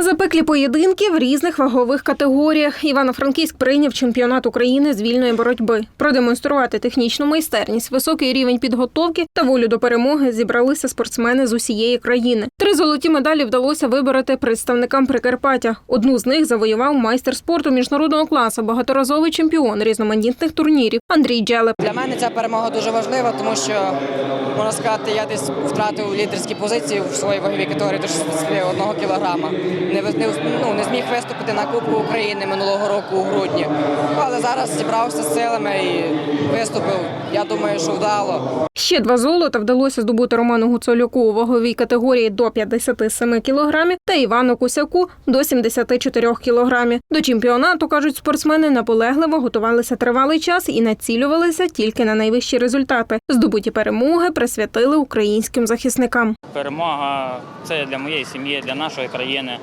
Запеклі поєдинки в різних вагових категоріях. Івано-Франківськ прийняв чемпіонат України з вільної боротьби. Продемонструвати технічну майстерність, високий рівень підготовки та волю до перемоги зібралися спортсмени з усієї країни. Три золоті медалі вдалося вибороти представникам Прикарпаття. Одну з них завоював майстер спорту міжнародного класу, багаторазовий чемпіон різноманітних турнірів Андрій Джелеп. Для мене ця перемога дуже важлива, тому що можна сказати, я десь втратив лідерські позиції в своїй ваговій категорії до 61 кілограма. Не, не, ну, не зміг виступити на Кубку України минулого року у грудні. Але зараз зібрався з силами і виступив. Я думаю, що вдало. Ще два золота вдалося здобути Роману Гуцолюку у ваговій категорії до 57 кілограмів та Івану Кусяку до 74 кілограмів. До чемпіонату, кажуть спортсмени, наполегливо готувалися тривалий час і націлювалися тільки на найвищі результати. Здобуті перемоги присвятили українським захисникам. Перемога це для моєї сім'ї, для нашої країни.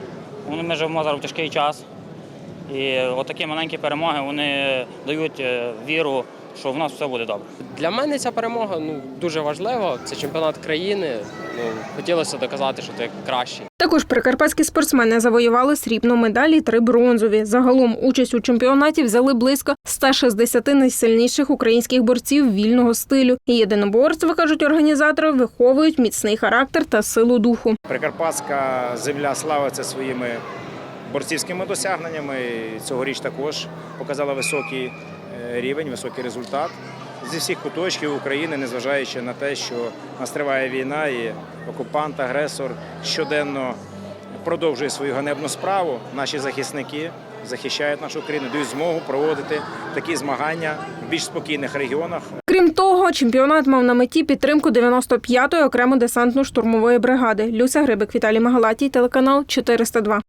Ну, Ми живемо зараз в тяжкий час. І отакі маленькі перемоги вони дають е, віру, що в нас все буде добре. Для мене ця перемога ну дуже важлива. Це чемпіонат країни. Ну хотілося доказати, що ти кращий. Також прикарпатські спортсмени завоювали срібну медаль і три бронзові. Загалом участь у чемпіонаті взяли близько 160 найсильніших українських борців вільного стилю. І єдиноборства, кажуть організатори, виховують міцний характер та силу духу. Прикарпатська земля славиться своїми борцівськими досягненнями. Цьогоріч також показала високий е, рівень, високий результат. Зі всіх куточків України, незважаючи на те, що нас триває війна і окупант, агресор щоденно продовжує свою ганебну справу. Наші захисники захищають нашу країну, дають змогу проводити такі змагання в більш спокійних регіонах. Крім того, чемпіонат мав на меті підтримку 95-ї окремо десантно-штурмової бригади. Люся Грибик, Віталій Магалатій, телеканал 402.